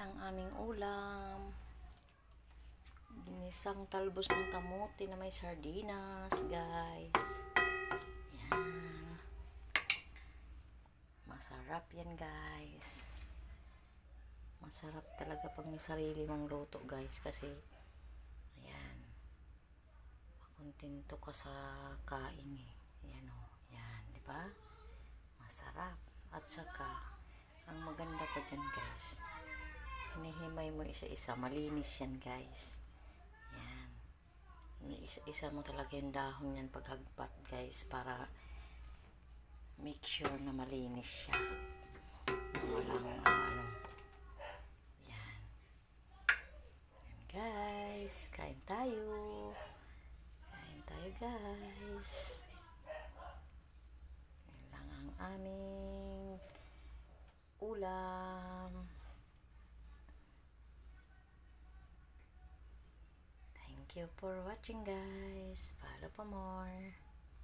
ang aming ulam. Ginisang talbos ng kamote na may sardinas, guys. Yan. Masarap yan, guys. Masarap talaga pag may sarili mong luto, guys. Kasi, ayan. Makontento ka sa kain, eh. Ayan, o. Yan, di ba? Masarap. At saka, ang maganda pa dyan, guys. Hinihimay mo isa-isa. Malinis yan, guys. Yan. Isa-isa mo talaga yung dahon yan paghagpat, guys, para make sure na malinis siya. Walang ano. Yan. Yan, guys. Kain tayo. Kain tayo, guys. Yan lang ang aming ulam. Thank you for watching guys. Follow for more.